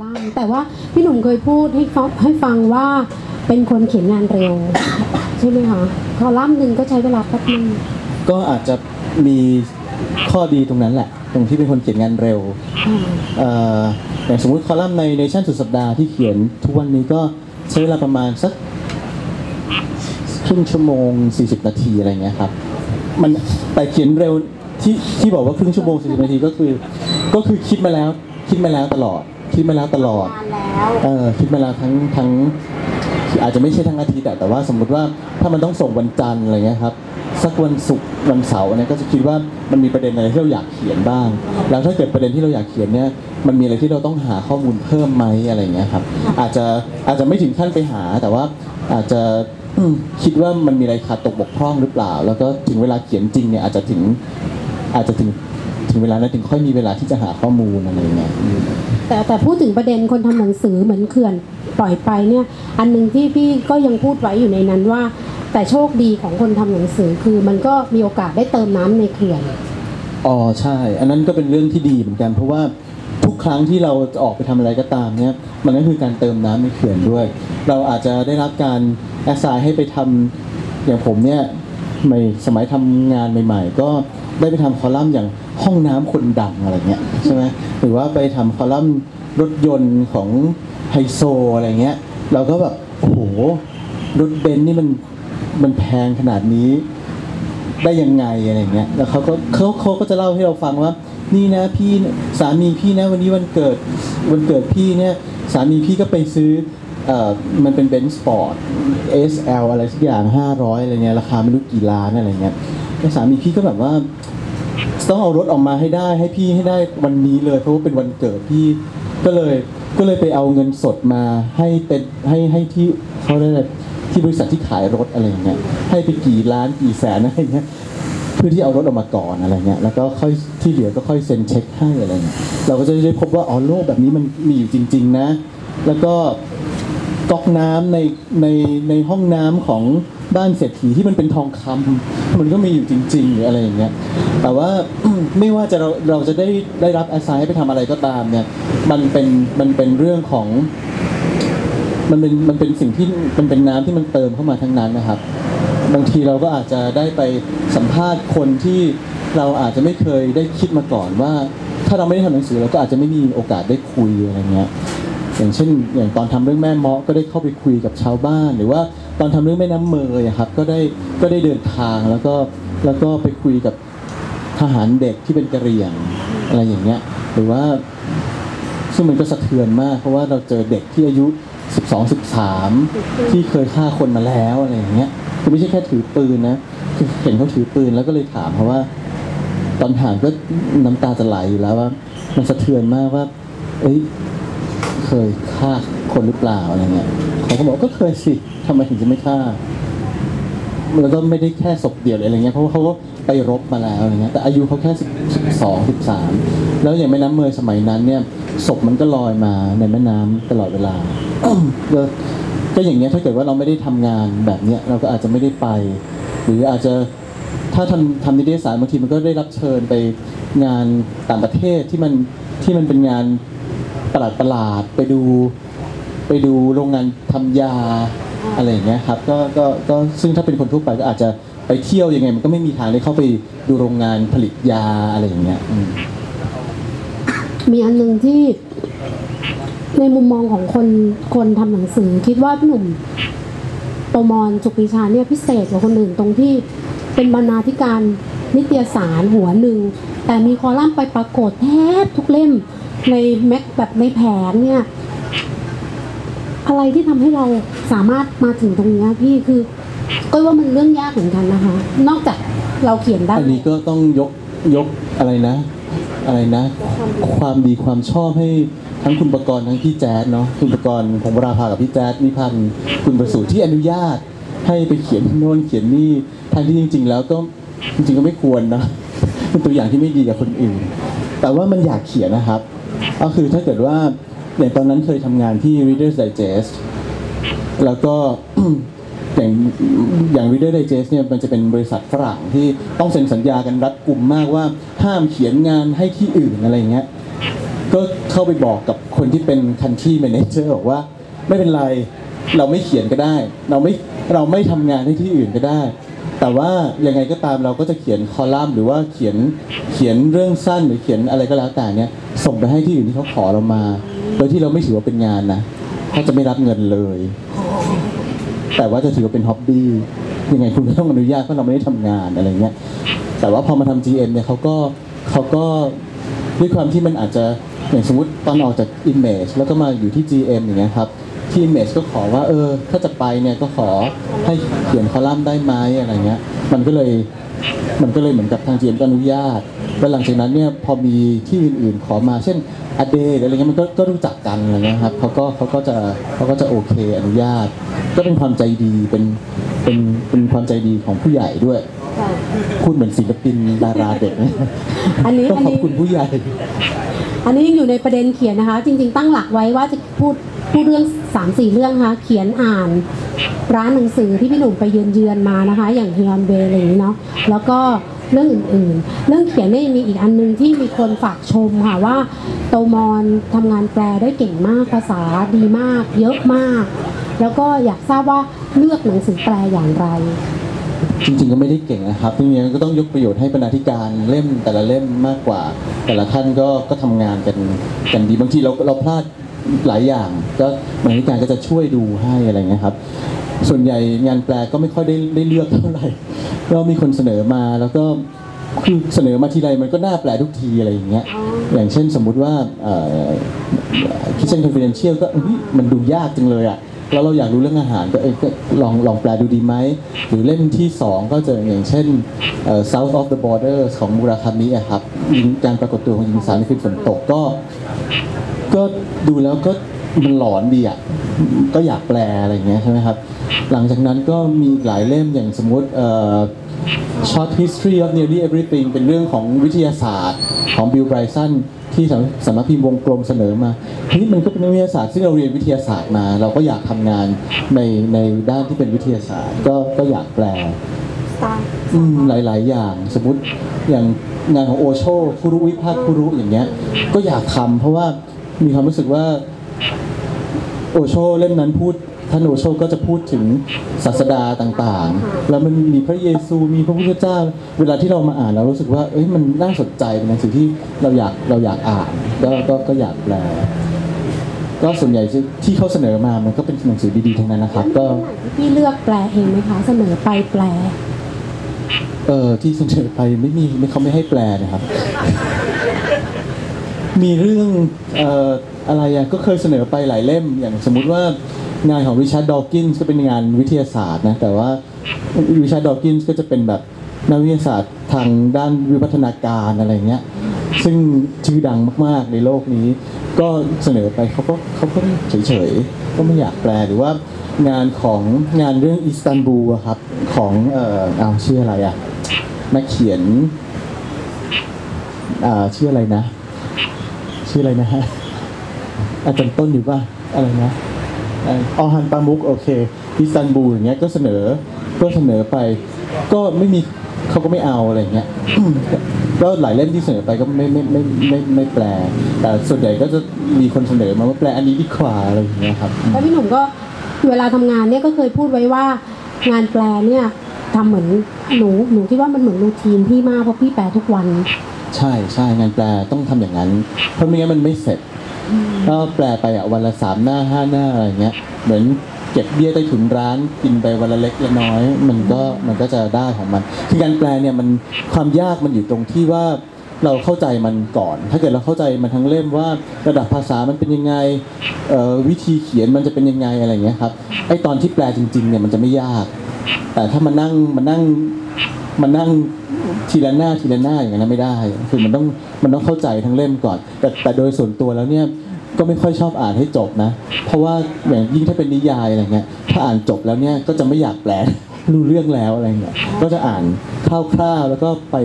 ล่ามแต่ว่าพี่หนุ่มเคยพูดให้ฟังให้ฟังว่าเป็นคนเขียนงานเร็ว ใช่ไหมคะคอลัมน์หนึ่งก็ใช้เวลาแป๊บนึงก็อาจจะมีข้อดีตรงนั้นแหละ ตรงที่เป็นคนเขียนงานเร็วอ่าเอ่ออย่างสมมุติคอลัมน์ในในชั่นสุดสัปดาห์ที่เขียนทุกวันนี้ก็ใช้เวลาประมาณสักครึ่งชั่วโมง 40 นาทีอะไรเงี้ยครับมันแต่เขียนเร็วที่ที่บอกว่าครึ่งชั่วโมง40นาทีก็คือ ก็คือคิดมาแล้วคิดมาแล้วตลอด คิดมาแล้วตลอดนานแล้วเออคิดมาแล้วทั้งทั้งอาจจะไม่ใช่ทั้งอาทิตย์อะแต่ว่าสมมุติว่าถ้ามันต้องส่งวันจันทร์อะไรเงี้ยครับสักวันศุกร์วันเสาร์เนี่ยก็จะคิดว่ามันมีประเด็นอะไรที่เราอยากเขียนบ้าง แล้วถ้าเกิดประเด็นที่เราอยากเขียนเนี่ยมันมีอะไรที่เราต้องหาข้อมูลเพิ่มไหมอะไรเงี้ยครับอาจจะอาจจะไม่ถึงขั้นไปหาแต่ว่าอาจจะอืมคิดว่ามันมีอะไรขาดตกบกพร่องหรือเปล่า แล้วก็ถึงเวลาเขียนจริงเนี่ยอาจจะถึงอาจจะถึงถึงเวลานั้นถึงค่อยมีเวลาที่จะหาข้อมูลอะไรเงี้ยอืม แต่แต่พูดถึงประเด็นคนทำหนังสือเหมือนเขื่อนปล่อยไปเนี่ย อันหนึ่งที่พี่ก็ยังพูดไว้อยู่ในนั้นว่า แต่โชคดีของคนทำหนังสือคือมันก็มีโอกาสได้เติมน้ำในเขื่อนอ๋อใช่ อันนั้นก็เป็นเรื่องที่ดีเหมือนกัน เพราะว่าทุกครั้งที่เราจะออกไปทำอะไรก็ตามเนี่ยมันก็คือการเติมน้ำในเขื่อนด้วย เราอาจจะได้รับการแอสไซน์ให้ไปทำอย่างผมเนี่ยใหม่สมัยทำงานใหม่ ๆ ก็ได้ไปทำคอลัมน์อย่าง ห้องน้ำคนดังอะไรเงี้ยใช่ไหมหรือว่าไปทำคอลัมน์รถยนต์ของไฮโซอะไรเงี้ย เราก็แบบโอ้โหรถเบนซ์นี่มันมันแพงขนาดนี้ ได้ยังไงอะไรเงี้ยแล้วเขาก็เขาเขาก็จะเล่าให้เราฟังว่า นี่นะพี่สามีพี่นะวันนี้วันเกิดวันเกิดพี่เนี่ยสามีพี่ก็ไปซื้อเอ่อมันเป็นเบนซ์สปอร์ต SL อะไรสักอย่าง 500อะไรเงี้ยราคาไม่รู้กี่ล้านอะไรเงี้ยแล้วสามีพี่ก็แบบว่า ต้องเอารถออกมาให้ได้ให้พี่ให้ได้วันนี้เลยเพราะว่าเป็นวันเกิดพี่ก็เลยก็เลยไปเอาเงินสดมาให้เป็นให้ให้ที่เขาเรียกอะไรที่บริษัทที่ขายรถอะไรอย่างเงี้ยให้ไปกี่ล้านกี่แสนอะไรเงี้ยเพื่อที่เอารถออกมาก่อนอะไรเงี้ยแล้วก็ค่อยที่เหลือก็ค่อยเซ็นเช็คให้อะไรเงี้ยเราก็จะได้พบว่าอ๋อโลกแบบนี้มันมีอยู่จริง ๆ นะ แล้วก็ก๊อกน้ำในในในห้องน้ำของ บ้านเศรษฐีที่มันเป็นทองคำมันก็มีอยู่จริงๆหรืออะไรอย่างเงี้ยแต่ว่าไม่ว่าจะเราเราจะได้ได้รับอาศัยไปทำอะไรก็ตามเนี่ยมันเป็นมันเป็นเรื่องของมันเป็นมันเป็นสิ่งที่มันเป็นน้ำที่มันเติมเข้ามาทั้งนั้นนะครับ บางทีเราก็อาจจะได้ไปสัมภาษณ์คนที่เราอาจจะไม่เคยได้คิดมาก่อนว่า ถ้าเราไม่ได้ทำหนังสือเราก็อาจจะไม่มีโอกาสได้คุยอะไรเงี้ยอย่างเช่นอย่างตอนทำเรื่องแม่เมาะก็ได้เข้าไปคุยกับชาวบ้าน หรือว่า ตอนทำเรื่องแม่น้ำเมยอะครับก็ได้ก็ได้เดินทางแล้วก็แล้วก็ไปคุยกับทหารเด็กที่เป็นกระเหรี่ยงอะไรอย่างเงี้ยหรือว่าซึ่งมันก็สะเทือนมากเพราะว่าเราเจอเด็กที่อายุ 12 13 ที่เคยฆ่าคนมาแล้วอะไรอย่างเงี้ยคือไม่ใช่แค่ถือปืนนะคือเห็นเขาถือปืนแล้วก็เลยถามเขาว่า ตอนถามก็น้ำตาจะไหลอยู่แล้วว่า มันสะเทือนมากว่า เอ้ยเคยฆ่าคนหรือเปล่าอะไรเงี้ยเขาก็บอกก็เคยสิ ทำไมถึงจะไม่ฆ่าแล้วก็ไม่ได้แค่ศพเดียวเลยอะไรเงี้ยเพราะว่าเขาก็ไปรบมาแล้วอะไรเงี้ยแต่อายุเขาแค่สิบสองสิบสามแล้วอย่างแม่น้ำเมยสมัยนั้นเนี่ยศพมันก็ลอยมาในแม่น้ำตลอดเวลาก็อย่างเงี้ยถ้าเกิดว่าเราไม่ได้ทำงานแบบเนี้ยเราก็อาจจะไม่ได้ไป หรืออาจจะถ้าทำทำนิตยสารบางทีมันก็ได้รับเชิญไปงานต่างประเทศที่มันที่มันเป็นงานประหลาดประหลาดไปดูไปดูโรงงานทำยา อะไรอย่างเงี้ยครับก็ก็ก็ซึ่งถ้าเป็นคนทั่วไปก็อาจจะไปเที่ยวยังไง มันก็ไม่มีทางได้เข้าไปดูโรงงานผลิตยาอะไรอย่างเงี้ยอืมมีอันหนึ่งที่ในมุมมองของคนคนทำหนังสือ คิดว่าพี่หนุ่มโตมอนสุปีชาเนี่ยพิเศษกว่าคนอื่นตรงที่เป็นบรรณาธิการนิตยสารหัวหนึ่ง แต่มีคอลัมน์ไปปรากฏแทบทุกเล่มในแม็กแบบในแผงเนี่ย อะไรที่ทำให้เราสามารถมาถึงตรงนี้พี่คือก็ว่ามันเรื่องยากเหมือนกันนะคะ นอกจากเราเขียนได้อันนี้ก็ต้องยกยกอะไรนะ อะไรนะ ความดีความชอบให้ทั้งคุณประกรณ์ทั้งพี่แจ๊ดเนาะคุณประกรณ์พงศ์วราภากับพี่แจ๊ดนิพันธ์คุณประสูติที่อนุญาตให้ไปเขียนโน่นเขียนนี่ทางที่จริง ๆ แล้วก็จริงๆก็ไม่ควรนะเป็นตัวอย่างที่ไม่ดีกับคนอื่น แต่ว่ามันอยากเขียนนะครับ ก็คือถ้าเกิดว่า อย่างตอนนั้นเคยทำงานที่ Reader's Digest แล้วก็ อย่างอย่าง Reader Digest เนี่ยมันจะเป็นบริษัทฝรั่งที่ต้องเซ็นสัญญากันรัดกุมมากว่าห้ามเขียนงานให้ที่อื่นอะไรอย่างเงี้ยก็เข้าไปบอกกับคนที่เป็น country manager บอกว่าไม่เป็นไรเราไม่เขียนก็ได้ เราไม่เราไม่ทำงานให้ที่อื่นก็ได้ แต่ว่ายังไงก็ตามเราก็จะเขียนคอลัมน์หรือว่าเขียนเขียนเรื่องสั้นหรือเขียนอะไรก็แล้วแต่เนี่ยส่งไปให้ที่อื่นที่เขาขอเรามา โดยที่เราไม่ถือว่าเป็นงานนะเขาจะไม่รับเงินเลย แต่ว่าจะถือว่าเป็นฮ็อบบี้ยังไงคุณก็ต้องอนุญาตเพราะเราไม่ได้ทำงานอะไรเงี้ยแต่ว่าพอมาทำ GM เนี่ยเขาก็เขาก็ด้วยความที่มันอาจจะอย่างสมมติตอนออกจาก Image แล้วก็มาอยู่ที่ GM อย่างเงี้ยครับที่ Image ก็ขอว่าเออ ถ้าจะไปเนี่ยก็ขอให้เขียนคอลัมน์ได้ไหมอะไรเงี้ย มันก็เลย มันก็เลยเหมือนกับทาง GM ก็อนุญาต แล้วหลังจากนั้นเนี่ยพอมีที่อื่นๆขอมา เช่นอเดหรืออะไรเงี้ยมันก็ก็รู้จักกันอะไรเงี้ยครับเขาก็เขาก็จะเขาก็จะโอเคอนุญาต ก็เป็นความใจดีเป็นเป็นเป็นความใจดีของผู้ใหญ่ด้วยพูดเหมือนศิลปินดาราเด็กนะอันนี้ต้องอันขอบนี้คุณผู้ใหญ่อันนี้ยังอยู่ในประเด็นเขียนนะคะ จริง ๆ ตั้งหลักไว้ว่าจะพูด พูดเรื่อง3ามสี่เรื่องนะคะเขียนอ่านร้านหนังสือที่พี่หนุ่มไปเยือนเยือนมานะคะ อย่างฮิอนเบอะไรอย่างนี้เนาะแล้วก็เรื่องอื่นๆ เรื่องเขียนเนี่มีอีกอันนึงที่มีคนฝากชมค่ะว่าโตมอนทำงานแปลได้เก่งมากภาษาดีมาก เยอะมาก แล้วก็อยากทราบว่าเลือกหนังสือแปลอย่างไร จริงๆก็ไม่ได้เก่งนะครับจริงๆก็ต้องยกประโยชน์ให้บรรณาธิการเล่มแต่ละเล่มมากกว่า แต่ละท่านก็ก็ทำงานกันกันดีบางทีเราเราพลาด หลายอย่าง ก็บรรณาธิการก็จะช่วยดูให้อะไรเงี้ยครับ ส่วนใหญ่งานแปลก็ไม่ค่อยได้ได้เลือกเท่าไหร่ก็มีคนเสนอมาแล้วก็คือเสนอมาทีไรมันก็น่าแปลทุกทีอะไรอย่างเงี้ย อย่างเช่นสมมุติว่าคิเชนคอนฟิเดนเชียลก็เอ้ยมันดูยากจังเลยอะแล้วเราอยากรู้เรื่องอาหารก็เอยก็ลองลองแปลดูดีไหม หรือเล่มที่ 2 ก็จะอย่างเช่นเอ่อ South of the Borders ของมูราคามิอะครับยิงการปรากฏตัวของหญิงสาวในคืนฝนตกก็ ก็ดูแล้วก็มันหลอนดีอะก็อยากแปลอะไรอย่างเงี้ยใช่ไหมครับ หลังจากนั้นก็มีอีกหลายเล่มอย่างสมมติเอ่อ Short History of Nearly Everything เป็นเรื่องของวิทยาศาสตร์ของบิลไบรสันที่สำสำนักพิมพ์วงกลมเสนอมาเฮ้ยมันก็เป็นวิทยาศาสตร์ซึ่งเราเรียนวิทยาศาสตร์มา เราก็อยากทำงานในในด้านที่เป็นวิทยาศาสตร์ ก็ก็อยากแปลอืมหลาย ๆ อย่างสมมติอย่างงานของโอโชคุรุวิภาคคุรุอย่างเงี้ยก็อยากทำเพราะว่า มีความรู้สึกว่า โอโชเล่มนั้นพูดท่านโอโชก็จะพูดถึงศาสดาต่างๆ แล้วมันมีพระเยซูมีพระพุทธเจ้า เวลาที่เรามาอ่านเรารู้สึกว่าเอ้ยมันน่าสนใจเป็นหนังสือที่เราอยากเราอยากอ่านก็ก็ก็อยากแปลก็ส่วนใหญ่ที่ที่เขาเสนอมามันก็เป็นหนังสือดีๆทั้งนั้นนะครับ ก็พี่เลือกแปลเองไหมคะเสนอไปแปล เออที่เสนอไปไม่มีไม่เขาไม่ให้แปลนะครับ มีเรื่องเอ่ออะไรอะก็เคยเสนอไปหลายเล่มอย่างสมมุติว่างานของริชาร์ดดอว์กินส์ก็เป็นงานวิทยาศาสตร์นะแต่ว่าริชาร์ดดอว์กินส์ก็จะเป็นแบบนักวิทยาศาสตร์ทางด้านวิวัฒนาการอะไรเงี้ยซึ่งชื่อดังมากๆในโลกนี้ ก็เสนอไปเขาก็เขาก็เฉยๆ ก็ไม่อยากแปลหรือว่างานของงานเรื่องอิสตันบูลครับของเอ่อเอาชื่ออะไรอะนักเขียนอ่าชื่ออะไรนะ ชื่ออะไรนะฮะอาจารย์ต้นอยู่ป่ะอะไรนะออฮันปามุกโอเคอิสตันบูลอย่างเงี้ยก็เสนอก็เสนอไป ก็ไม่มีเขาก็ไม่เอาอะไรเงี้ยก็หลายเล่มที่เสนอไปก็ไม่ไม่ไม่ไม่ไม่แปล แต่ส่วนใหญ่ก็จะมีคนเสนอมาว่าแปลอันนี้ดีกว่าอะไรอย่างเงี้ยครับแล้วพี่หนุ่มก็เวลาทำงานเนี่ยก็เคยพูดไว้ว่างานแปลเนี่ยทำเหมือนหนูหนูคิดว่ามันเหมือนรูทีนพี่มากเพราะพี่แปลทุกวัน ใช่ใช่งานแปลต้องทำอย่างนั้น เพราะไม่งั้นมันไม่เสร็จก็แปลไปอะวันละสามหน้าห้าหน้าอะไรเงี้ยเหมือนเก็บเบี้ยใต้ถุนร้านกินไปวันละเล็กละน้อย มันก็มันก็จะได้ของมัน คือการแปลเนี่ยมันความยากมันอยู่ตรงที่ว่าเราเข้าใจมันก่อน ถ้าเกิดเราเข้าใจมันทั้งเล่มว่าระดับภาษามันเป็นยังไงเอ่อวิธีเขียนมันจะเป็นยังไงอะไรเงี้ยครับไอตอนที่แปลจริงๆเนี่ยมันจะไม่ยาก แต่ถ้ามานั่งมานั่ง มานั่งทีละหน้าทีละหน้าอย่างนั้นไม่ได้ คือมันต้องมันต้องเข้าใจทั้งเล่มก่อน แต่แต่โดยส่วนตัวแล้วเนี่ยก็ไม่ค่อยชอบอ่านให้จบนะ เพราะว่าอย่างยิ่งถ้าเป็นนิยายอะไรเงี้ยถ้าอ่านจบแล้วเนี่ยก็จะไม่อยากแปลรู้เรื่องแล้วอะไรเงี้ยก็จะอ่านคร่าวๆแล้วก็ไป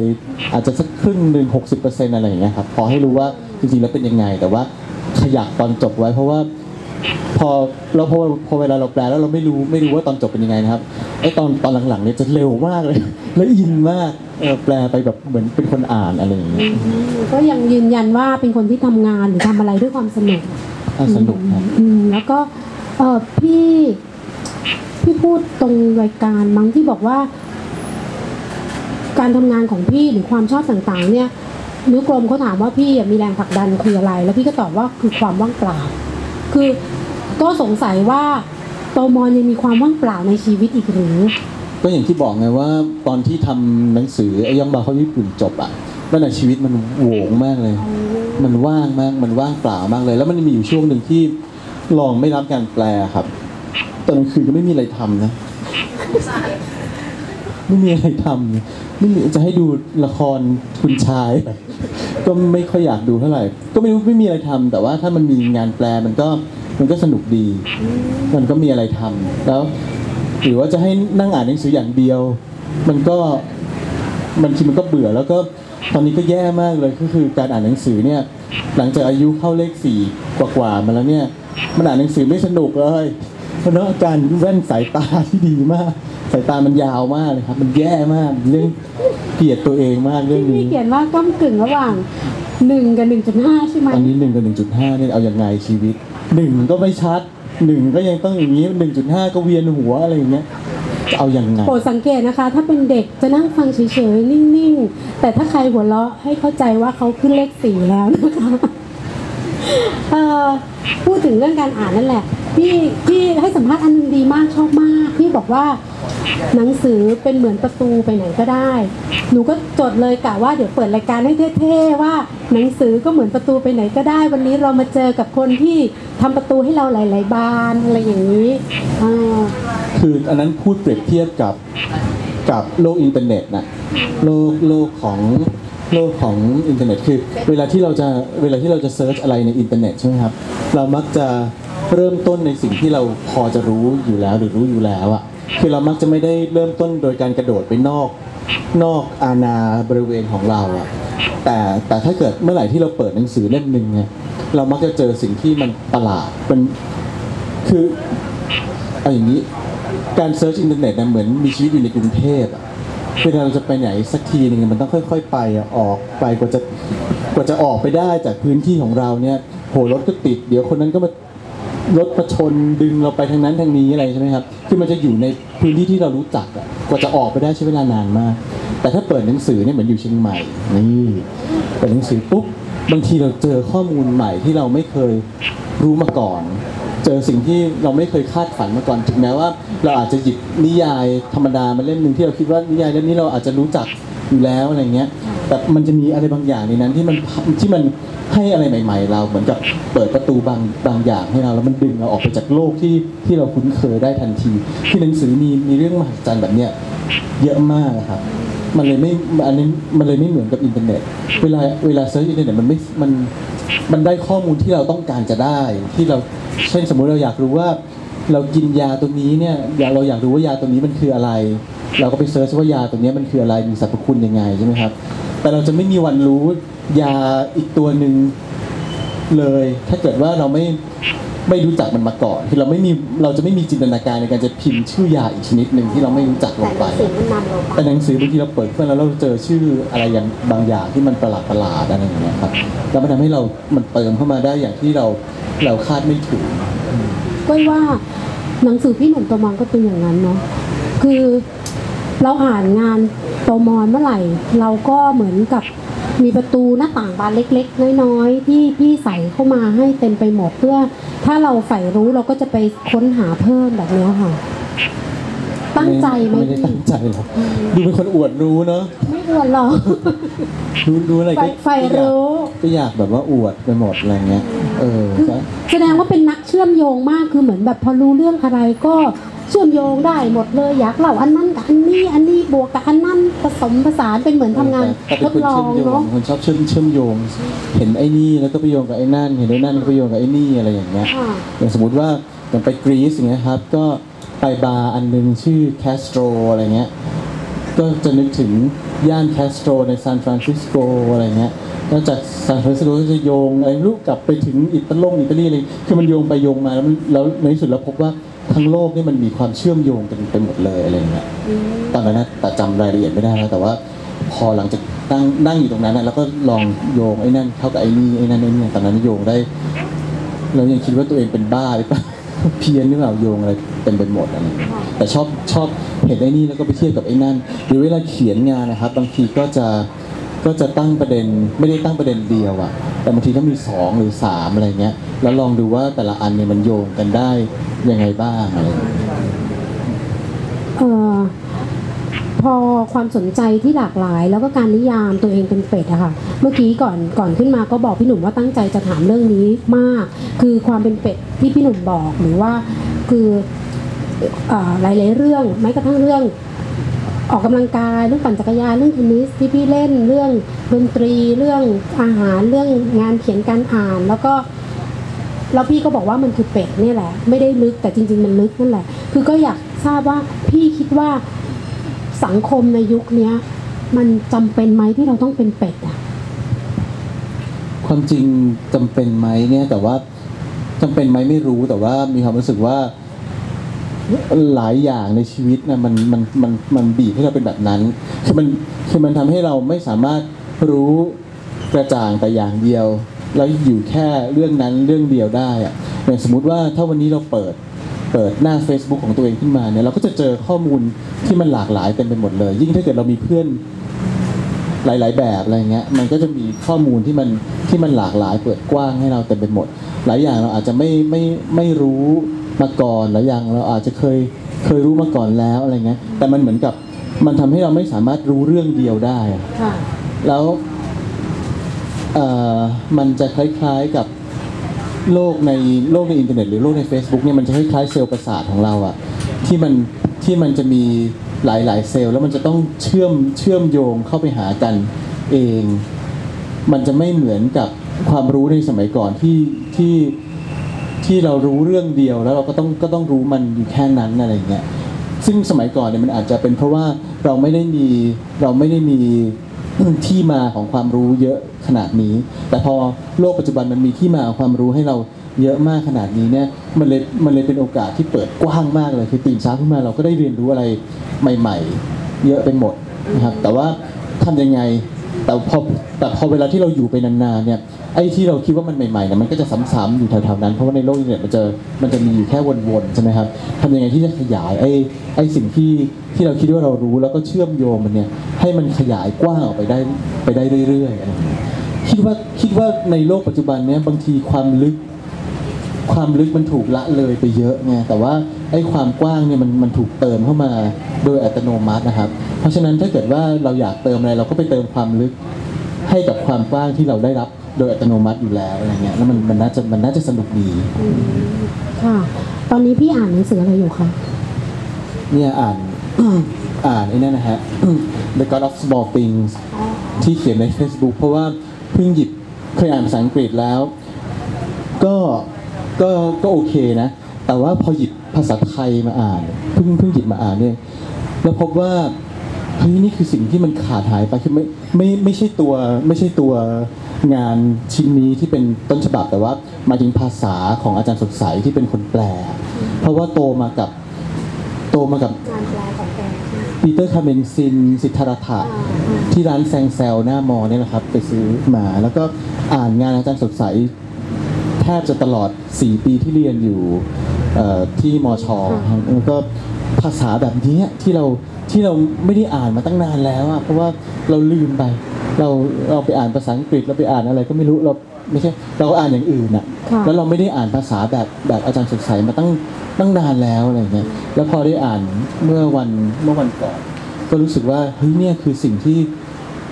อาจจะสักครึ่งหนึ่งหกสิบเปอร์เซ็นต์อะไรอย่างเงี้ยครับพอให้รู้ว่าจริงๆแล้วเป็นยังไง แต่ว่าขยักตอนจบไว้เพราะว่าพอเราพอพอเวลาเราแปลแล้วเราไม่รู้ไม่รู้ว่าตอนจบเป็นยังไงนะครับไอตอนตอนหลังๆเนี่ยจะเร็วมากเลย แล้วอินมากเออแปลไปแบบเหมือนเป็นคนอ่านอะไรอย่างเงี้ยอืมก็ยังยืนยันว่าเป็นคนที่ทำงานหรือทำอะไรด้วยความสนุกน่าสนุกครับอืมแล้วก็เออพี่พี่พูดตรงรายการมั้งที่บอกว่า การทำงานของพี่หรือความชอบต่างๆ เนี่ยนิ้วกลมเขาถามว่าพี่มีแรงผลักดันคืออะไร แล้วพี่ก็ตอบว่าคือความว่างเปล่า คือก็สงสัยว่าโตมอนยังมีความว่างเปล่าในชีวิตอีกหรือ ก็อย่างที่บอกไงว่าตอนที่ทำหนังสือไอ้ยองบาเขาญี่ปุ่นจบอะนั่นแหะชีวิตมันโหวงมากเลย มันว่างมากมันว่างเปล่ามากเลย แล้วมันมีอยู่ช่วงหนึ่งที่ลองไม่รับการแปลครับ ตอนกลางคืนก็ไม่มีอะไรทำนะ ไม่มีอะไรทำไม่มีจะให้ดูละครคุณชาย ก็ไม่ค่อยอยากดูเท่าไหร่ ก็ไม่รู้ไม่มีอะไรทำแต่ว่าถ้ามันมีงานแปลมันก็มันก็สนุกดี มันก็มีอะไรทำแล้ว หรือว่าจะให้นั่งอ่านหนังสืออย่างเดียว มันก็มันทีมันก็เบื่อแล้วก็ตอนนี้ก็แย่มากเลยก็คือการอ่านหนังสือเนี่ยหลังจากอายุเข้าเลขสี่กว่าๆมาแล้วเนี่ยมันอ่านหนังสือไม่สนุกเลยเพราะเนาะการแว่นสายตาที่ดีมาก สายตามันยาวมากเลยครับ มันแย่มากเรื่องเกลียดตัวเองมากเรื่องพี่นี้เขียนว่าก้ากึ่งระหว่างหนึ่งกับหนึ่งจุดห้าใช่ไหมตอนนี้หนึ่งกับหนึ่งจุดห้าเนี่ยเอาอย่างไงชีวิตหนึ่งก็ไม่ชัด หนึ่งก็ยังต้องอย่างนี้หนึ่งจุดห้าก็เวียนหัวอะไรอย่างเงี้ยจะเอาอย่างไงโปรดสังเกตนะคะ ถ้าเป็นเด็กจะนั่งฟังเฉยๆนิ่งๆ แต่ถ้าใครหัวเราะให้เข้าใจว่าเขาขึ้นเลขสี่แล้วนะคะพูดถึงเรื่องการอ่านนั่นแหละ พี่พี่ให้สัมภาษณ์อันนึงดีมากชอบมากพี่บอกว่าหนังสือเป็นเหมือนประตูไปไหนก็ได้ หนูก็จดเลยกะว่าเดี๋ยวเปิดรายการให้เท่ๆว่าหนังสือก็เหมือนประตูไปไหนก็ได้ วันนี้เรามาเจอกับคนที่ทำประตูให้เราหลาย ๆ บานอะไรอย่างนี้คืออันนั้นพูดเปรียบเทียบกับกับโลกอินเทอร์เน็ตนะโลกโลกของโลกของอินเทอร์เน็ตคือ เวลาที่เราจะเวลาที่เราจะเซิร์ชอะไรในอินเทอร์เน็ตใช่ไหมครับ เรามักจะ เริ่มต้นในสิ่งที่เราพอจะรู้อยู่แล้วหรือรู้อยู่แล้วอะคือเรามักจะไม่ได้เริ่มต้นโดยการกระโดดไปนอกนอกอาณาบริเวณของเราอะแต่แต่ถ้าเกิดเมื่อไหร่ที่เราเปิดหนังสือเล่มหนึ่งเนี่ยเรามักจะเจอสิ่งที่มันประหลาดมันคือเอาอย่างนี้การเซิร์ชอินเทอร์เน็ตนะเหมือนมีชีวิตอยู่ในกรุงเทพอะเวลาเราจะไปไหนสักทีหนึ่งมันต้องค่อย ๆ ไปอะออกไปกว่าจะกว่าจะออกไปได้จากพื้นที่ของเราเนี่ยโหรถก็ติด เดี๋ยวคนนั้นก็มา รถประชนดึงเราไปทางนั้นทางนี้อะไรใช่ไหมครับ คือมันจะอยู่ในพื้นที่ที่เรารู้จักอะกว่าจะออกไปได้ใช้เวลานานมาก แต่ถ้าเปิดหนังสือเนี่ยเหมือนอยู่เชียงใหม่ นี่เปิดหนังสือปุ๊บบางทีเราเจอข้อมูลใหม่ที่เราไม่เคยรู้มาก่อน เจอสิ่งที่เราไม่เคยคาดฝันมาก่อนถึงแม้ว่า เราอาจจะหยิบนิยายธรรมดามาเล่มหนึ่งที่เราคิดว่านิยายเล่มนี้เราอาจจะรู้จักอยู่แล้วอะไรเงี้ย แต่มันจะมีอะไรบางอย่างในนั้นที่มันที่มันให้อะไรใหม่ ๆ เราเหมือนกับเปิดประตูบางบางอย่างให้เราแล้วมันดึงเราออกไปจากโลกที่ที่เราคุ้นเคยได้ทันที ที่หนังสือมีมีเรื่องมหัศจรรย์แบบเนี้ยเยอะมากครับ มันเลยไม่อันนี้มันเลยไม่เหมือนกับอินเทอร์เน็ต เวลาเวลาเซิร์ชอินเทอร์เน็ตมันไม่มันมันได้ข้อมูลที่เราต้องการจะได้ที่เราเช่นสมมุติเราอยากรู้ว่าเรากินยาตัวนี้เนี่ยยาเราอยากรู้ว่ายาตัวนี้มันคืออะไร เราก็ไปเซิร์ชว่ายาตัวนี้มันคืออะไรมีสรรพคุณยังไงใช่ไหมครับ แต่เราจะไม่มีวันรู้ยาอีกตัวหนึ่งเลย ถ้าเกิดว่าเราไม่ไม่รู้จักมันมาก่อน คือเราไม่มีเราจะไม่มีจินตนาการในการจะพิมพ์ชื่อยาอีกชนิดหนึ่งที่เราไม่รู้จักลงไปแต่สิ่งมันนำเราไปแต่หนังสือบางทีเราเปิดขึ้นมาแล้วเราเจอชื่ออะไรอย่างบางอย่างที่มันประหลาดประหลาดๆอะไรอย่างเงี้ยครับแล้วมันทำให้เรา มันเติมเข้ามาได้อย่างที่เราเราคาดไม่ถึงก้อยว่าหนังสือพี่หนุ่มโตมอนก็เป็นอย่างนั้นเนาะคือ เราอ่านงานโตมอนเมื่อไหร่ เราก็เหมือนกับมีประตูหน้าต่างบานเล็ก ๆ น้อยๆที่พี่ใส่เข้ามาให้เต็มไปหมดเพื่อ ถ้าเราใฝ่รู้เราก็จะไปค้นหาเพิ่มแบบเนี้ยค่ะ ตั้งใจไหมไม่ได้พี่ตั้งใจหรอกดูเป็นคนอวดรู้เนาะไม่ควรหรอกรู้รู้อะไรใฝ่ก็ใฝ่รู้ก็อยากแบบว่าอวดไปหมดอะไรเงี้ย เออก็แสดงว่าเป็นนักเชื่อมโยงมากคือเหมือนแบบพอรู้เรื่องอะไรก็ เชื่อมโยงได้หมดเลยอยากเล่าอันนั้นกับอันนี้อันนี้บวกกับอันนั้นผสมผสานเป็นเหมือนทำงานแต่ทเป็นดคนลอเชื่องมโยงเนาะคนชอบเชื่อมเชื่อมโยง เห็นไอ้นี่แล้วก็ไปโยงกับไอ้นั่น เห็นไอ้นั่นก็ไปโยงกับไอ้นี่อะไรอย่างเงี้ยค่ะอย่างสมมติว่าอย่างไปกรีซอย่างเงี้ยครับก็ไปบาร์อันหนึงชื่อแคสโตรอะไรเงี้ยก็จะนึกถึงย่านแคสโตรในซานฟรานซิสโกอะไรเงี้ยนอกจากซานฟรานซิสโกก็จะโยงอะไรไม่รู้กลับไปถึงอิตาลงอิตาลีอะไรคือมันโยงไปโยงมาแล้วมันแล้วในที่สุดเราพบว่า ทั้งโลกนี่มันมีความเชื่อมโยงกันไปหมดเลยอะไรอย่างเงี้ยตอนนั้นนะแต่จำรายละเอียดไม่ได้แล้วแต่ว่า พอหลังจากนั่งนั่งอยู่ตรงนั้นนะแล้วก็ลองโยงไอ้นั่นเข้ากับไอ้นี่ไอ้นั่นไอ้นี่ตอนนั้นโยงได้ เรายังคิดว่าตัวเองเป็นบ้าหรือเปล่าเพี้ยนหรือเปล่าโยงอะไรเต็มไปหมดอะไรอย่างเงี้ยแต่ชอบชอบเห็นไอ้นี่แล้วก็ไปเทียบกับไอ้นั่นหรือเวลาเขียนงานนะครับ บางทีก็จะ ก็จะตั้งประเด็นไม่ได้ตั้งประเด็นเดียวอะแต่บางทีถ้ามีสองหรือสามอะไรเงี้ย แล้วลองดูว่าแต่ละอันเนี่ยมันโยงกันได้ยังไงบ้างอะไรเออพอความสนใจที่หลากหลาย แล้วก็การนิยามตัวเองเป็นเป็ดอะค่ะ เมื่อกี้ก่อนก่อนขึ้นมาก็บอกพี่หนุ่มว่าตั้งใจจะถามเรื่องนี้มาก คือความเป็นเป็ดที่พี่หนุ่มบอกหรือว่าคืออหลายๆเรื่องแม้กระทั่งเรื่อง ออกกำลังกายเรื่องปั่นจักรยานเรื่องเทนนิสที่พี่เล่นเรื่องดนตรีเรื่องอาหารเรื่องงานเขียนการอ่าน แล้วก็แล้วพี่ก็บอกว่ามันคือเป็ดนี่แหละ ไม่ได้ลึกแต่จริง ๆ มันลึกนั่นแหละ คือก็อยากทราบว่าพี่คิดว่าสังคมในยุคเนี้ยมันจำเป็นไหมที่เราต้องเป็นเป็ดอะความจริงจำเป็นไหมเนี่ยแต่ว่าจำเป็นไหมไม่รู้แต่ว่ามีความรู้สึกว่า หลายอย่างในชีวิตนะมันมันมันมันบีบให้เราเป็นแบบนั้นคือมันคือมันทำให้เราไม่สามารถรู้กระจ่างแต่อย่างเดียว แล้วอยู่แค่เรื่องนั้นเรื่องเดียวได้อะอย่างสมมุติว่าถ้าวันนี้เราเปิดเปิดหน้า Facebook ของตัวเองขึ้นมาเนี่ยเราก็จะเจอข้อมูลที่มันหลากหลายเต็มไปหมดเลย ยิ่งถ้าเกิดเรามีเพื่อนหลาย ๆ แบบอะไรเงี้ยมันก็จะมีข้อมูลที่มันที่มันหลากหลายเปิดกว้างให้เราเต็มไปหมด หลายอย่างเราอาจจะไม่ไม่ไม่รู้มาก่อนหลายอย่างเราอาจจะเคยเคยรู้มาก่อนแล้วอะไรเงี้ยแต่มันเหมือนกับมันทำให้เราไม่สามารถรู้เรื่องเดียวได้อะค่ะแล้วเอ่อมันจะคล้ายๆกับโลกในโลกในอินเทอร์เน็ตหรือโลกใน Facebook เนี่ยมันจะคล้ายๆเซลล์ประสาทของเราอะที่มันที่มันจะมีหลายๆเซลล์แล้วมันจะต้องเชื่อมเชื่อมโยงเข้าไปหากันเอง มันจะไม่เหมือนกับ ความรู้ในสมัยก่อนที่ที่ที่เรารู้เรื่องเดียวแล้วเราก็ต้องก็ต้องรู้มันอยู่แค่นั้นอะไรเงี้ยซึ่งสมัยก่อนเนี่ยมันอาจจะเป็นเพราะว่าเราไม่ได้มีเราไม่ได้มีที่มาของความรู้เยอะขนาดนี้ แต่พอโลกปัจจุบันมันมีที่มาของความรู้ให้เราเยอะมากขนาดนี้เนี่ยมันเลยมันเลยเป็นโอกาสที่เปิดกว้างมากเลยคือตื่นเช้าขึ้นมาเราก็ได้เรียนรู้อะไรใหม่ ๆ เยอะไปหมดนะครับแต่ว่าทำยังไง แต่พอแต่พอเวลาที่เราอยู่ไปนานๆเนี่ยไอ้ที่เราคิดว่ามันใหม่ๆเนี่ยมันก็จะซ้ำๆอยู่แถวๆนั้น เพราะว่าในโลกอินเทอร์เน็ตมันจะมันจะมีอยู่แค่วนๆใช่ไหมครับทำยังไงที่จะขยายไอ้ไอ้สิ่งที่ที่เราคิดว่าเรารู้แล้วก็เชื่อมโยงมันเนี่ยให้มันขยายกว้างออกไปได้ไปได้เรื่อยๆคิดว่าคิดว่าในโลกปัจจุบันเนี่ยบางทีความลึกความลึกมันถูกละเลยไปเยอะไงแต่ว่าไอ้ความกว้างเนี่ยมันมันถูกเติมเข้ามาโดยอัตโนมัตินะครับ เพราะฉะนั้นถ้าเกิดว่าเราอยากเติมอะไรเราก็ไปเติมความลึกให้กับความกว้างที่เราได้รับโดยอัตโนมัติอยู่แล้วอะไรเงี้ยแล้วมันมันน่าจะมันน่าจะสนุกดีค่ะ ตอนนี้พี่อ่านหนังสืออะไรอยู่คะเนี่ยอ่านอ่านไอ้นั่นนะฮะ The God of Small Things ที่เขียนใน Facebook เพราะว่าเพิ่งหยิบเคยอ่านภาษาอังกฤษแล้ว ก็ก็ก็โอเคนะ แต่ว่าพอหยิบภาษาไทยมาอ่านเพิ่งเพิ่งหยิบมาอ่านเนี่ยแล้วพบว่า เฮ้ยนี่คือสิ่งที่มันขาดหายไปคือไม่ไม่ไม่ใช่ตัวไม่ใช่ตัวงานชิ้นนี้ที่เป็นต้นฉบับแต่ว่าหมายถึงภาษาของอาจารย์สดใสที่เป็นคนแปล เพราะว่าโตมากับโตมากับงานแปลของแกปีเตอร์คาเมนซินสิทธารัฐะที่ร้านแซงแซลหน้ามอเนี่ยนะครับ ไปซื้อมาแล้วก็อ่านงานอาจารย์สดใสแทบจะตลอด 4 ปีที่เรียนอยู่เอ่อที่มอชอครับแล้วก็ ภาษาแบบนี้ที่เราที่เราไม่ได้อ่านมาตั้งนานแล้วอะเพราะว่าเราลืมไป เราเราไปอ่านภาษาอังกฤษเราไปอ่านอะไรก็ไม่รู้เราไม่ใช่เราก็อ่านอย่างอื่นอะค่ะแล้วเราไม่ได้อ่านภาษาแบบแบบอาจารย์สดใสมาตั้งตั้งนานแล้วอะไรเงี้ยแล้วพอได้อ่านเมื่อวันเมื่อวันก่อนก็รู้สึกว่าเฮ้ยเนี่ยคือสิ่งที่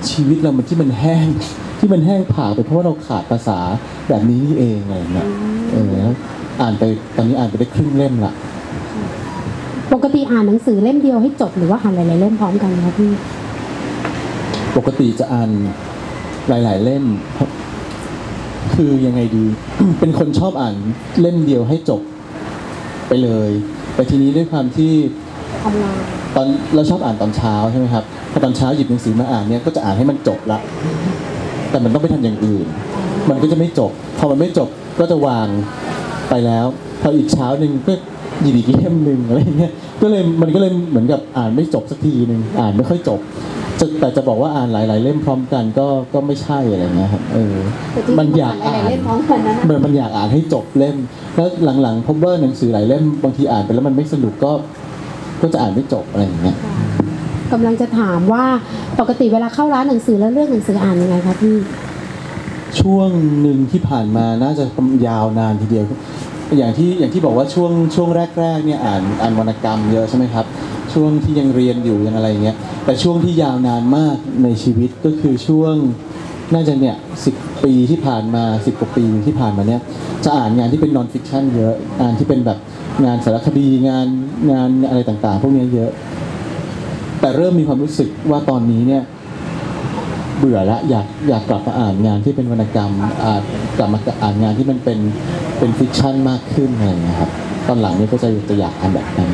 ชีวิตเรามันที่มันแห้งที่มันแห้งผากไปเพราะว่าเราขาดภาษาแบบนี้นี่เองอะไรเงี้ยเออแล้วอ่านไปตอนนี้อ่านไปได้ครึ่งเล่มละ ปกติอ่านหนังสือเล่มเดียวให้จบหรือว่าอ่านหลายๆเล่มพร้อมกันคะพี่ ปกติจะอ่านหลาย ๆ เล่ม คือยังไงดี เป็นคนชอบอ่านเล่มเดียวให้จบไปเลย แต่ทีนี้ด้วยความที่ทำงานตอนเราชอบอ่านตอนเช้าใช่ไหมครับพอตอนเช้าหยิบหนังสือมาอ่านเนี่ยก็จะอ่านให้มันจบละแแต่มันต้องไปทำอย่างอื่น มันก็จะไม่จบ พอมันไม่จบก็จะวางไปแล้ว พออีกเช้าหนึ่งก็ หยิบอีกเล่มหนึ่งอะไรเงี้ยก็เลยมันก็เลยเหมือนกับอ่านไม่จบสักทีหนึ่งอ่านไม่ค่อยจบจะแต่จะบอกว่าอ่านหลาย ๆ เล่มพร้อมกันก็ก็ไม่ใช่อะไรเงี้ยครับเออแต่ที่มันอยากหลาอ่ายๆนเล่มพร้อมกันนะมันมันอยากอ่านให้จบเล่ม แล้วหลังๆพบว่าหนังสือหลายเล่มบางทีอ่านไปแล้วมันไม่สนุกก็ก็จะอ่านไม่จบอะไรอย่างเงี้ยกำลังจะถามว่าปกติเวลาเข้าร้านหนังสือแล้วเลือกหนังสืออ่านยังไงคะพี่ช่วงหนึ่งที่ผ่านมาน่าจะยาวนานทีเดียว อย่างที่อย่างที่บอกว่าช่วงช่วงแรกๆเนี่ยอ่านอ่านวรรณกรรมเยอะใช่ไหมครับ ช่วงที่ยังเรียนอยู่ยังอะไรเงี้ยแต่ช่วงที่ยาวนานมากในชีวิตก็คือช่วงน่าจะเนี่ยสิปีที่ผ่านมาสิบกว่าปีที่ผ่านมาเนี่ยจะอ่านงานที่เป็นนอนฟิคชันเยอะงานที่เป็นแบบงานสารคดีงานงานอะไรต่างๆ พวกนี้เยอะ แต่เริ่มมีความรู้สึกว่าตอนนี้เนี่ยเบื่อละอยากอยากกลับมาอ่านงานที่เป็นวรรณกรรมอ่านกลับมาอ่านงานที่มันเป็น เป็นฟิกชันมากขึ้นอะไรอย่างเงี้ยครับ ตอนหลังนี่ก็จะจะอยากอ่านแบบนั้น